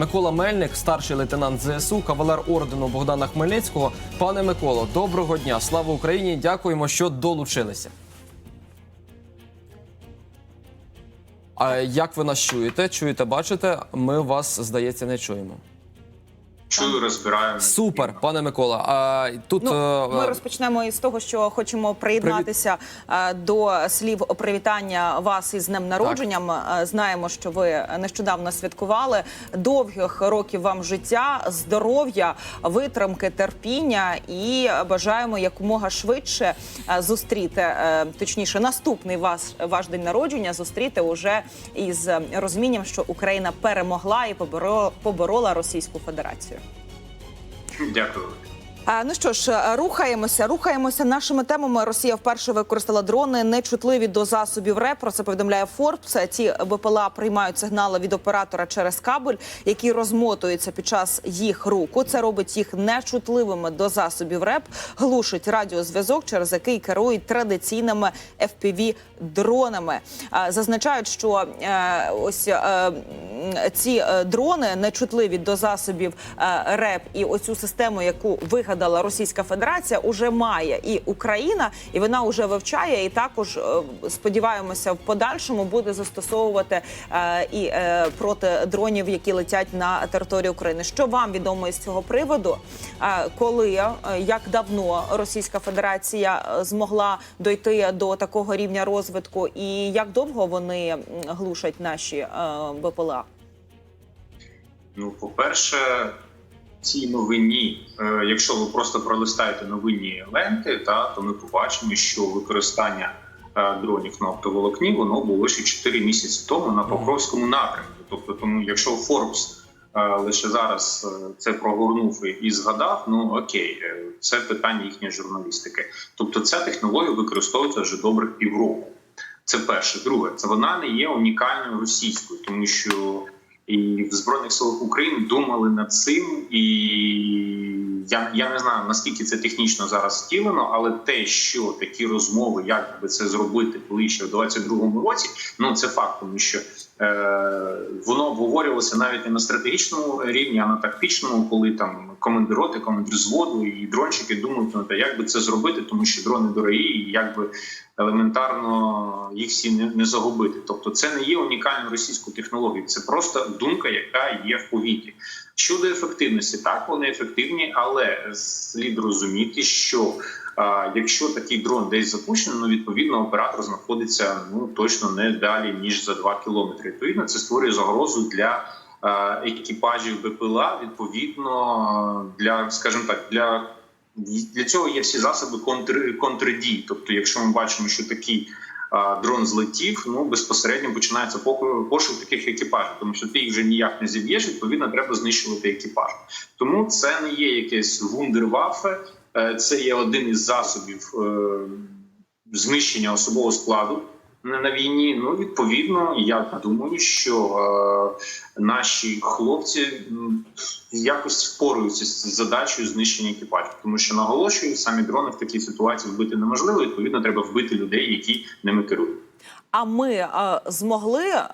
Микола Мельник, старший лейтенант ЗСУ, кавалер ордену Богдана Хмельницького. Пане Миколо, доброго дня! Слава Україні! Дякуємо, що долучилися. А як ви нас чуєте? Чуєте, бачите? Ми вас, здається, не чуємо. Чую, розбираю. Супер, пане Микола. А тут Ну, е, ми розпочнемо із того, що хочемо приєднатися е, до слів привітання вас із днем народженням. Е, Знаємо, що ви нещодавно святкували. Довгих років вам життя, здоров'я, витримки, терпіння і бажаємо якомога швидше е, зустріти, е, точніше, наступний вас ваш день народження зустріти уже із е, розумінням, що Україна перемогла і поборола, поборола Російську Федерацію. Дякую. Ну що ж, рухаємося, рухаємося нашими темами. Росія вперше використала дрони, нечутливі до засобів РЕП. Про це повідомляє Форбс. Ці БПЛА приймають сигнали від оператора через кабель, який розмотується під час їх руху. Це робить їх нечутливими до засобів РЕП, глушить радіозв'язок, через який керують традиційними fpv дронами. Зазначають, що е, ось е, ці е, дрони нечутливі до засобів РЕП і оцю систему, яку вигадала Російська Федерація, уже має і Україна, і вона вже вивчає. І також е, сподіваємося, в подальшому буде застосовувати е, і е, проти дронів, які летять на територію України. Що вам відомо із цього приводу? Коли як давно Російська Федерація змогла дойти до такого рівня розвитку, і як довго вони глушать наші БПЛА? Ну, по-перше, цій новині, е, якщо ви просто пролистаєте новинні ленти, та то ми побачимо, що використання е, дронів на оптоволокні воно було ще 4 місяці тому на Покровському напрямку. Тобто, тому, якщо Forbes е, лише зараз це прогорнув і- згадав, ну окей, це питання їхньої журналістики. Тобто, ця технологія використовується вже добрих півроку. Це перше. Друге, це вона не є унікальною російською, тому що і в збройних силах України думали над цим, і я, я не знаю наскільки це технічно зараз втілено, але те, що такі розмови, як би це зробити ближче в 22-му році, ну це факт, тому що е, воно обговорювалося навіть не на стратегічному рівні, а на тактичному, коли там командир роти, командир зводу і дрончики думають на те, як би це зробити, тому що дрони дорогі, і як би елементарно їх всі не, не загубити. Тобто, це не є унікальною російською технологією, це просто думка, яка є в повітрі. Щодо ефективності, так вони ефективні, але слід розуміти, що а, якщо такий дрон десь запущений, ну відповідно оператор знаходиться ну точно не далі ніж за 2 кілометри. Відповідно, це створює загрозу для а, екіпажів БПЛА. Відповідно, для скажімо так, для для цього є всі засоби контр, контрдій. Тобто, якщо ми бачимо, що такий дрон злетів, ну безпосередньо починається пошук таких екіпажів, тому що ти їх вже ніяк не зіб'єш. Відповідно, треба знищувати екіпаж. Тому це не є якесь вундервафе, е, це є один із засобів е, знищення особового складу. На війні, ну відповідно, я думаю, що е, наші хлопці якось впораються з задачею знищення екіпажів, тому що наголошую, самі дрони в такій ситуації вбити неможливо. Відповідно, треба вбити людей, які ними керують. А ми е, змогли е,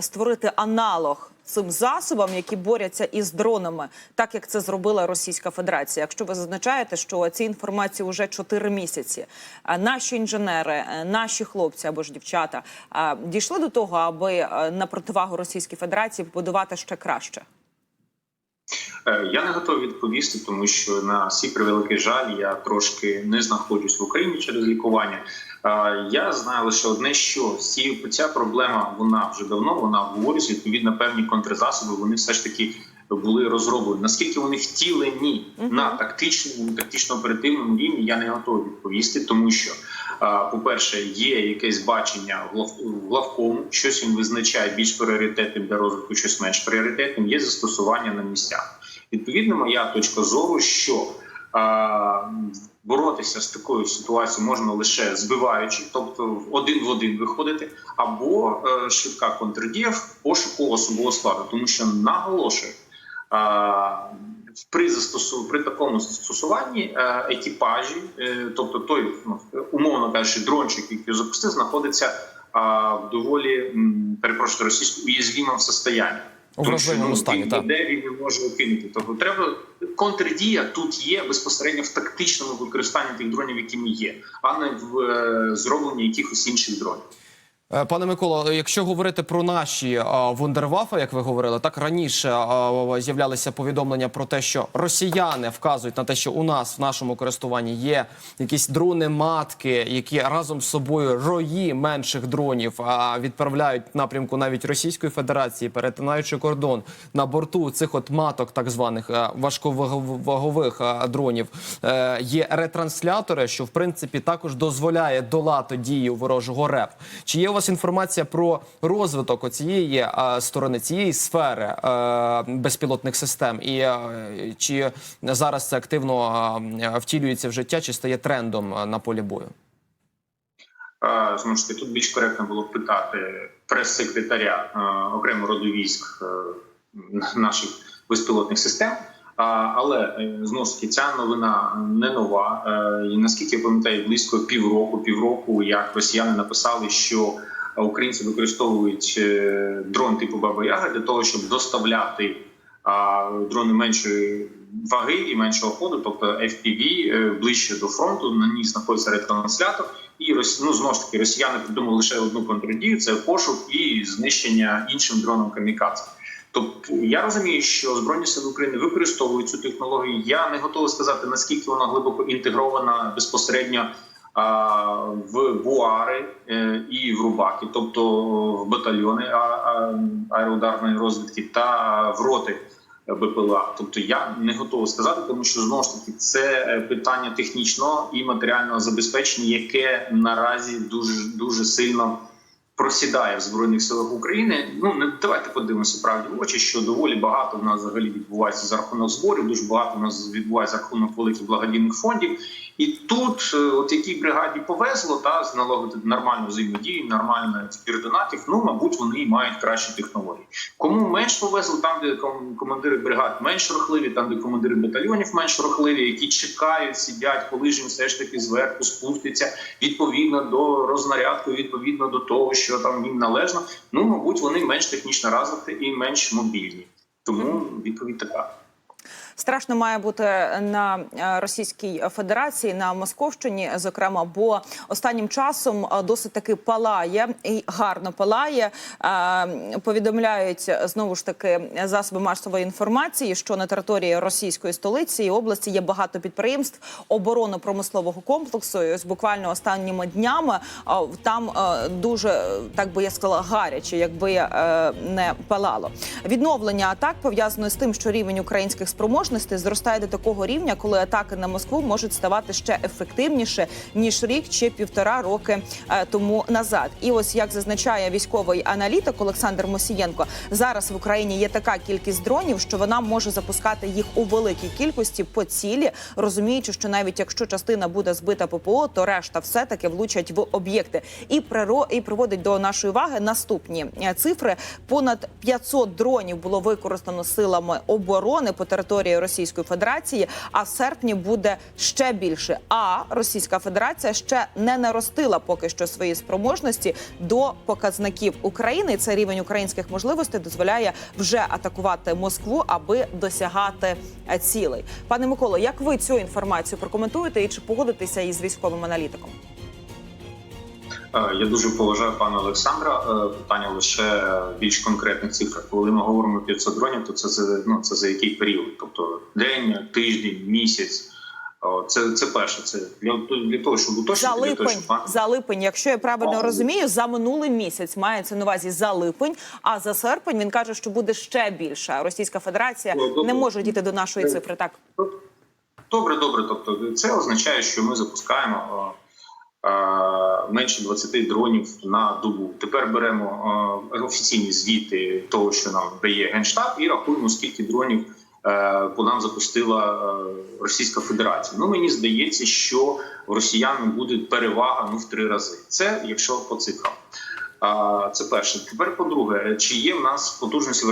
створити аналог цим засобам, які борються із дронами, так як це зробила Російська Федерація. Якщо ви зазначаєте, що ці інформації вже 4 місяці, а наші інженери, е, наші хлопці або ж дівчата дійшли до того, аби е, на противагу Російській Федерації побудувати ще краще. Е, Я не готовий відповісти, тому що на всі превеликий жаль, я трошки не знаходжусь в Україні через лікування. Я знаю лише одне, що ці ця проблема вона вже давно вона обговорюється. Відповідно, певні контрзасоби вони все ж таки були розроблені. Наскільки вони втілені на тактичному, тактично-оперативному рівні, я не готовий відповісти, тому що, по-перше, є якесь бачення в глав- в главкому, щось він визначає більш пріоритетним для розвитку, щось менш пріоритетним. Є застосування на місцях. Відповідно, моя точка зору, що боротися з такою ситуацією можна лише збиваючи, тобто один в один виходити, або е, швидка контрдія в пошуку особового складу, тому що наголошую. А, при застосу при такому застосуванні е, екіпажі, е, тобто той ну, умовно кажучи, дрончик, який запустив, знаходиться в доволі перепрошую російську уязвімому состоянні. У вразливому стані, так. де він не може кинути. Тобто треба контрдія тут є безпосередньо в тактичному використанні тих дронів, які є, а не в е, зробленні якихось інших дронів. Е, Пане Миколо, якщо говорити про наші а, вундервафи, як ви говорили, так раніше з'являлися повідомлення про те, що росіяни вказують на те, що у нас в нашому користуванні є якісь дрони матки, які разом з собою рої менших дронів відправляють напрямку навіть Російської Федерації, перетинаючи кордон на борту цих от маток, так званих е, важковагових е, дронів, е, є ретранслятори, що в принципі також дозволяє долати дії ворожого РЕП. Чи є вас інформація про розвиток оцієї е, сторони цієї сфери е, безпілотних систем, і е, чи зараз це активно втілюється в життя, чи стає трендом на полі бою? Знову ж таки, тут більш коректно було б питати прес-секретаря окремо роду військ наших безпілотних систем. Але е, знову ж таки ця новина не нова. Е, І наскільки я пам'ятаю, близько півроку, півроку, як росіяни написали, що українці використовують е, дрон типу Баба Яга для того, щоб доставляти дрони меншої ваги і меншого ходу, тобто FPV, ближче до фронту. На ній знаходиться ретранслятор. І ну, знову ж таки росіяни придумали лише одну контрдію: це пошук і знищення іншим дроном камікадзе. Тобто я розумію, що збройні сили України використовують цю технологію. Я не готовий сказати наскільки вона глибоко інтегрована безпосередньо а, в буари е, і в рубаки, тобто в батальйони а- а- аероударної розвідки та в роти. БПЛА, тобто я не готовий сказати, тому що знову ж таки це е, питання технічного і матеріального забезпечення, яке наразі дуже дуже сильно просідає в збройних силах України. Ну не давайте подивимося правді в очі, що доволі багато в нас взагалі відбувається за рахунок зборів. Дуже багато в нас відбувається за рахунок великих благодійних фондів. І тут, е, от якій бригаді повезло, та налагодити нормальну взаємодію, нормальний збір донатів. Ну мабуть, вони мають кращі технології. Кому менш повезло, там де ком- командири бригад менш рухливі, там де командири батальйонів менш рухливі, які чекають, сидять, коли ж їм все ж таки зверху спуститься відповідно до рознарядку, відповідно до того, що там їм належно. Ну мабуть, вони менш технічно розвиті і менш мобільні. Тому відповідь така. Страшно має бути на е, Російській Федерації на Московщині, зокрема, бо останнім часом е, досить таки палає і гарно палає. Е, Повідомляють знову ж таки засоби масової інформації, що на території російської столиці і області є багато підприємств оборонно-промислового комплексу. І ось буквально останніми днями там дуже так би я сказала гаряче, якби не палало. Відновлення атак пов'язано з тим, що рівень українських спроможностей зростає до такого рівня, коли атаки на Москву можуть ставати ще ефективніше ніж рік чи півтора роки е, тому назад. І ось як зазначає військовий аналітик Олександр Мосієнко, зараз в Україні є така кількість дронів, що вона може запускати їх у великій кількості по цілі, розуміючи, що навіть якщо частина буде збита ППО, то решта все таки влучать в об'єкти. І приро і приводить до нашої уваги наступні е, цифри: понад 500 дронів було використано силами оборони по території Російської Федерації. А в серпні буде ще більше. А Російська Федерація ще не наростила поки що свої спроможності до показників України. Це рівень українських можливостей дозволяє вже атакувати Москву, аби досягати цілей. Пане Миколо, як ви цю інформацію прокоментуєте і чи погодитеся із військовим аналітиком? Е, Я дуже поважаю пана Олександра. Е, Питання лише е, в більш конкретних цифрах. Коли ми говоримо 500 дронів, то це за ну це за який період? Тобто день, тиждень, місяць. Це це перше. Це для, для того, щоб За уточнити, для того, щоб за липень, якщо я правильно А, розумію, за минулий місяць мається на увазі за липень. А за серпень він каже, що буде ще більше. Російська Федерація добре. не може дійти до нашої цифри. Так Добре, добре. Тобто, це означає, що ми запускаємо менше 20 дронів на добу. Тепер беремо е, офіційні звіти того, що нам дає генштаб, і рахуємо, скільки дронів е, по нам запустила е, Російська Федерація. Ну мені здається, що росіян буде перевага ну в три рази. Це якщо по цифрам. Це перше. Тепер по-друге, чи є в нас потужності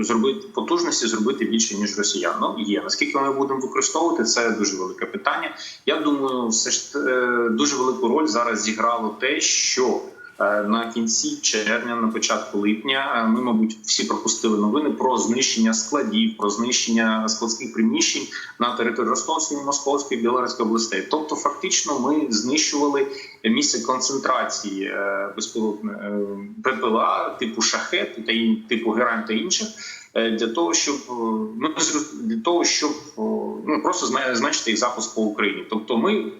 зробити потужності зробити більше ніж росіян? Ну є. Наскільки ми будемо використовувати, це дуже велике питання. Я думаю, все ж е, дуже велику роль зараз зіграло те, що На кінці червня, на початку липня, е, ми, мабуть, всі пропустили новини про знищення складів, про знищення складських приміщень на території Ростовської, Московської, Білоруської областей. Тобто, фактично, ми знищували місце концентрації е, безпілотних е, ППЛА типу шахет та типу герань та інших. е, Для того щоб е, ну для того, щоб ну просто зменшити їх запуск по Україні, тобто ми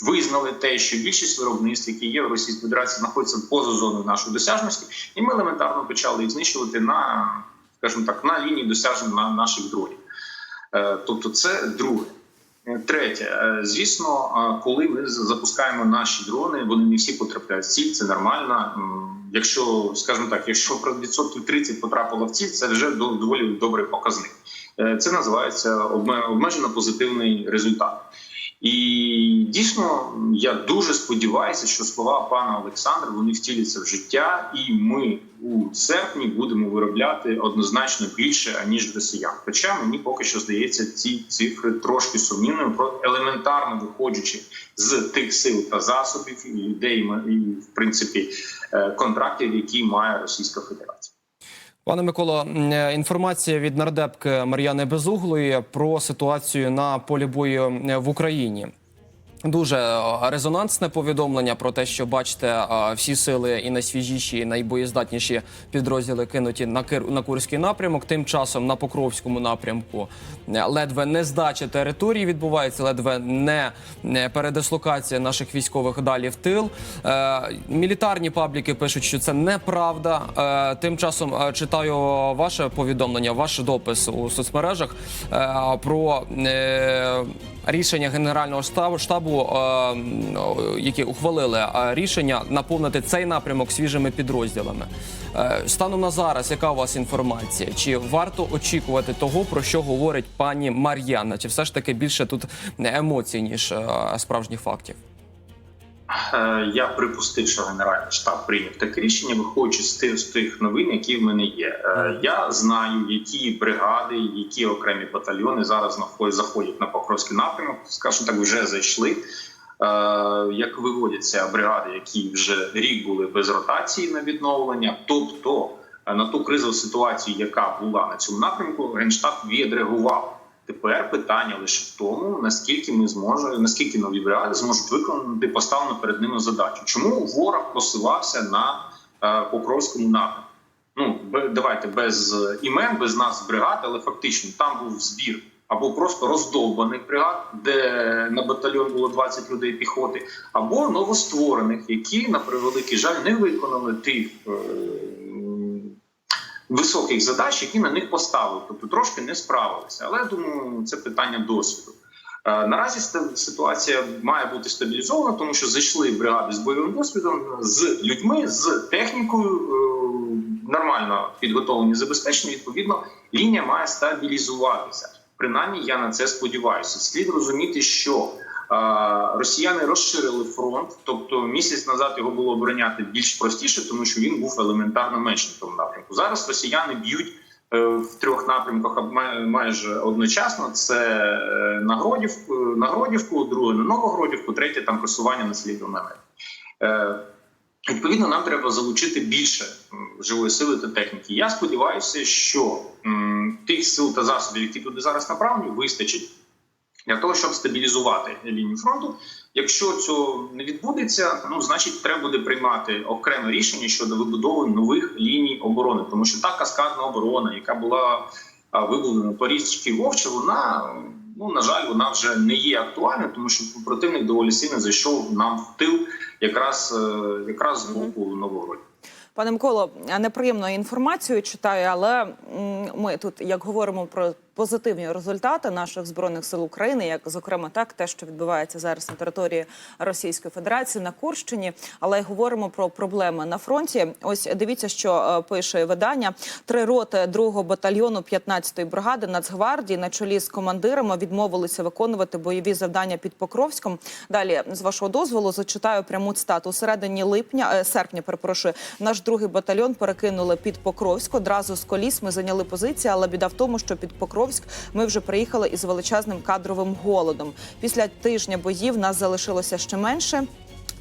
визнали те, що більшість виробництв, які є в Російській Федерації, знаходяться поза зоною нашої досяжності, і ми елементарно почали їх знищувати на, скажімо так, на лінії досяжень на наших дронів. Е, Тобто, це друге. Е, Третє, Е, звісно, коли ми запускаємо наші дрони, вони не всі потрапляють в ціль, це нормально. Якщо, скажімо так, якщо про відсотків 30 потрапило в ціль, це вже до- доволі добрий показник. Це називається обмежено позитивний результат. І дійсно я дуже сподіваюся, що слова пана Олександра вони втіляться в життя, і ми у серпні будемо виробляти однозначно більше аніж росіян. Хоча мені поки що здається, ці цифри трошки сумнівними, про елементарно виходячи з тих сил та засобів і людей і в принципі е, контрактів, які має Російська Федерація. Пане Миколо, е, інформація від нардепки Мар'яни Безуглої про ситуацію на полі бою е, в Україні. Дуже е, резонансне повідомлення про те, що бачите, е, всі сили і найсвіжіші, і найбоєздатніші підрозділи кинуті на Кир на Курський напрямок. Тим часом на Покровському напрямку е, ледве не здача території відбувається, ледве не передислокація наших військових далі в тил. Мілітарні пабліки пишуть, що це неправда. Тим часом читаю ваше повідомлення, ваш допис у соцмережах про рішення генерального штабу штабу, е, які ухвалили е, рішення наповнити цей напрямок свіжими підрозділами. Е, Станом на зараз, яка у вас інформація? Чи варто очікувати того, про що говорить пані Мар'яна? Чи все ж таки більше тут емоцій ніж справжніх фактів? Е, Я припустив, що Генеральний штаб прийняв таке рішення, виходячи з тих, з тих новин, які в мене є. Е, Я знаю, які бригади, які окремі батальйони зараз заходять на Покровський напрямок, скажімо так, вже зайшли. Е, Як виводяться бригади, які вже рік були без ротації на відновлення, тобто на ту кризову ситуацію, яка була на цьому напрямку, генштаб відреагував. Тепер питання лише в тому, наскільки ми зможемо, наскільки нові бригади зможуть виконати поставлену перед ними задачу. Чому ворог посилався на е, Покровському напрямку? Ну давайте без е, імен, без нас бригад, але фактично там був збір або просто роздовбаних бригад, де на батальйон було 20 людей піхоти, або новостворених, які на превеликий жаль не виконали тих. е, високих задач, які на них поставили, тобто трошки не справилися. Але я думаю, це питання досвіду. Е, Наразі ситуація має бути стабілізована, тому що зайшли бригади з бойовим досвідом, з людьми, з технікою е, нормально підготовлені, забезпечені. Відповідно, лінія має стабілізуватися. Принаймні, я на це сподіваюся. Слід розуміти, що росіяни розширили фронт, тобто місяць назад його було обороняти більш простіше, тому що він був елементарно меншим в тому напрямку. Зараз росіяни б'ють е, в трьох напрямках майже одночасно. Це е, на Гродівку, на Гродівку, друге на Новогродівку, третє там просування на слідомет. Е, Відповідно, нам треба залучити більше живої сили та техніки. Я сподіваюся, що тих сил та засобів, які туди зараз направлені, вистачить для того, щоб стабілізувати лінію фронту. Якщо цього не відбудеться, ну значить треба буде приймати окреме рішення щодо вибудови нових ліній оборони, тому що та каскадна оборона, яка була вибудована по річці Вовче, вона ну на жаль, вона вже не є актуальною, тому що противник доволі сильно зайшов нам в тил, якраз е, якраз з боку Новогродів. Пане Миколо, неприємну інформацію читаю, але ми тут як говоримо про позитивні результати наших збройних сил України, як зокрема так, те, що відбувається зараз на території Російської Федерації на Курщині, але й говоримо про проблеми на фронті. Ось дивіться, що е, пише видання: три роти другого батальйону 15-ї бригади Нацгвардії на чолі з командирами відмовилися виконувати бойові завдання під Покровськом. Далі, з вашого дозволу, зачитаю пряму цитату. У середині липня, е, серпня, перепрошую, наш другий батальйон перекинули під Покровськ. Одразу з коліс ми зайняли позиції, але біда в тому, що під Покровськ ми вже приїхали із величезним кадровим голодом. Після тижня боїв нас залишилося ще менше.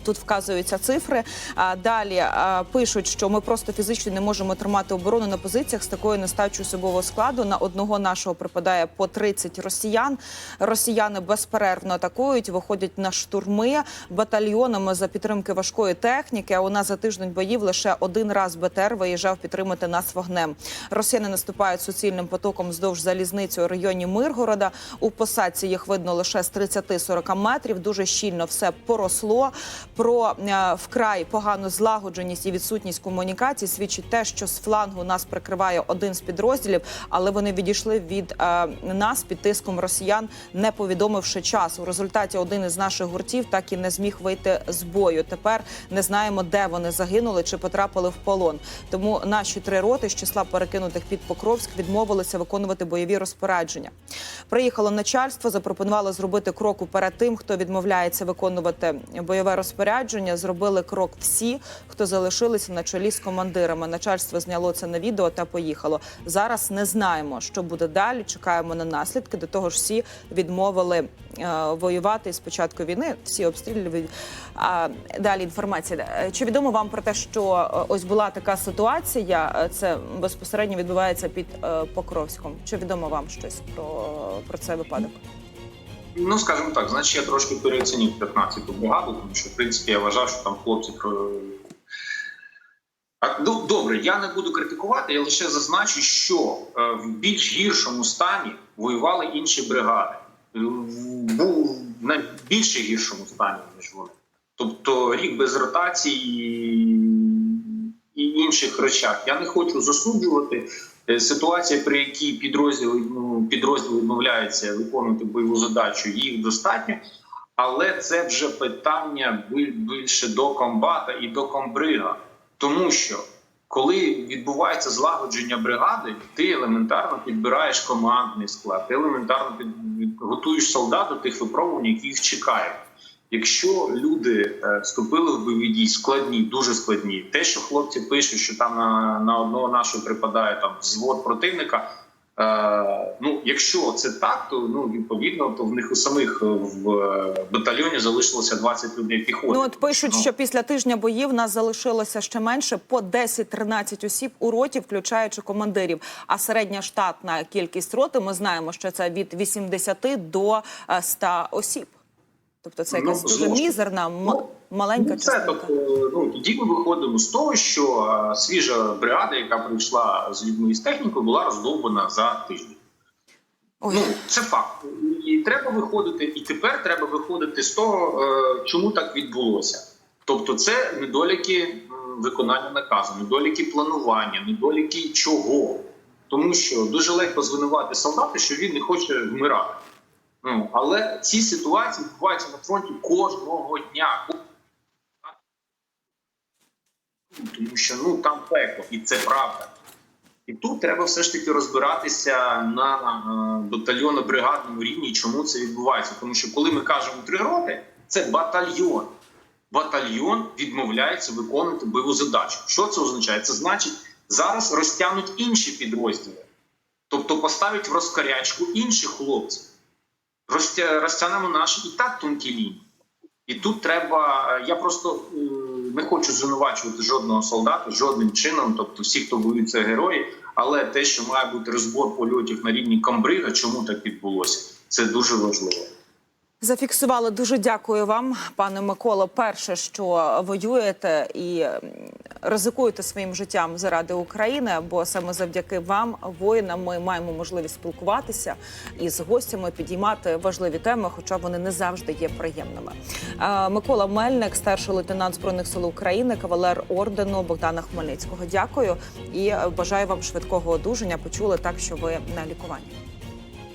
Тут вказуються цифри. А далі пишуть, що ми просто фізично не можемо тримати оборону на позиціях з такою нестачою особового складу. На одного нашого припадає по 30 росіян. Росіяни безперервно атакують, виходять на штурми батальйонами за підтримки важкої техніки. А у нас за тиждень боїв лише один раз БТР виїжджав підтримати нас вогнем. Росіяни наступають суцільним потоком вздовж залізниці у районі Миргорода. У посадці їх видно лише з 30-40 метрів. Дуже щільно все поросло. Про е, вкрай погану злагодженість і відсутність комунікації свідчить те, що з флангу нас прикриває один з підрозділів, але вони відійшли від е, нас під тиском росіян, не повідомивши час. У результаті один із наших гуртів так і не зміг вийти з бою. Тепер не знаємо, де вони загинули чи потрапили в полон. Тому наші три роти з числа перекинутих під Покровськ відмовилися виконувати бойові розпорядження. Приїхало начальство, запропонувало зробити крок уперед тим, хто відмовляється виконувати бойове розпорядження. Зробили крок всі, хто залишилися на чолі з командирами. Начальство зняло це на відео та поїхало. Зараз не знаємо, що буде далі. Чекаємо на наслідки. До того ж, всі відмовили е, воювати з початку війни. Всі обстрілювали. А далі інформація. Е, Чи відомо вам про те, що е, ось була така ситуація? е, Це безпосередньо відбувається під е, Покровськом. Чи відомо вам щось про, про цей випадок? Ну, скажімо так, значить, я трошки переоцінив 15-ту бригаду, тому що, в принципі, я вважав, що там хлопці ну, добре, я не буду критикувати, я лише зазначу, що е, в більш гіршому стані воювали інші бригади. Е, Був на більш гіршому стані, ніж вони. Тобто рік без ротації і інших речах. Я не хочу засуджувати ситуація, при якій підрозділ, ну, підрозділ відмовляється виконувати бойову задачу, їх достатньо. Але це вже питання більше до комбата і до комбрига. Тому що коли відбувається злагодження бригади, ти елементарно підбираєш командний склад, ти елементарно під, готуєш солдат до тих випробувань, які їх чекають. Якщо люди е, вступили в бойові дії складні, дуже складні, те, що хлопці пишуть, що там на, на одного нашого припадає там взвод противника. Е, ну, якщо це так, то ну відповідно, то в них у самих е, в е, батальйоні залишилося 20 людей піхоти. Ну от пишуть, Ну, що після тижня боїв нас залишилося ще менше по 10-13 осіб у роті, включаючи командирів. А середня штатна кількість роти ми знаємо, що це від 80 до е, 100 осіб. Тобто це Ну, якась дуже ж таки, мізерна, ну, маленька Ну, це частинка. тобто, ну тоді ми виходимо з того, що е, свіжа бригада, яка прийшла з людьми з технікою, була роздовбана за тиждень. Ой. Ну це факт, і треба виходити. І тепер треба виходити з того, е, чому так відбулося. Тобто, це недоліки виконання наказу, недоліки планування, недоліки чого. Тому що дуже легко звинувати солдата, що він не хоче вмирати. Ну, але ці ситуації відбуваються на фронті кожного дня. Тому що ну там пекло, і це правда. І тут треба все ж таки розбиратися на е, батальйонно-бригадному рівні, чому це відбувається. Тому що коли ми кажемо три роти, це батальйон. Батальйон відмовляється виконувати бойову задачу. Що це означає? Це значить, зараз розтягнуть інші підрозділи, тобто поставить в розкарячку інших хлопців. Розтя- Розтягнемо наші і так тонкі лінії. І тут треба. е, Я просто е, не хочу звинувачувати жодного солдата жодним чином. Тобто, всі, хто воює, це герої. Але те, що має бути розбор польотів на рівні камбрига, чому так відбулося, це дуже важливо. Зафіксували дуже дякую вам, пане Миколо. Перше, що воюєте і ризикуєте своїм життям заради України, бо саме завдяки вам, воїнам, ми маємо можливість спілкуватися і з гостями підіймати важливі теми, хоча вони не завжди є приємними. Е, Микола Мельник, старший лейтенант збройних сил України, кавалер ордену Богдана Хмельницького. Дякую і бажаю вам швидкого одужання. Почули так, що ви на лікуванні.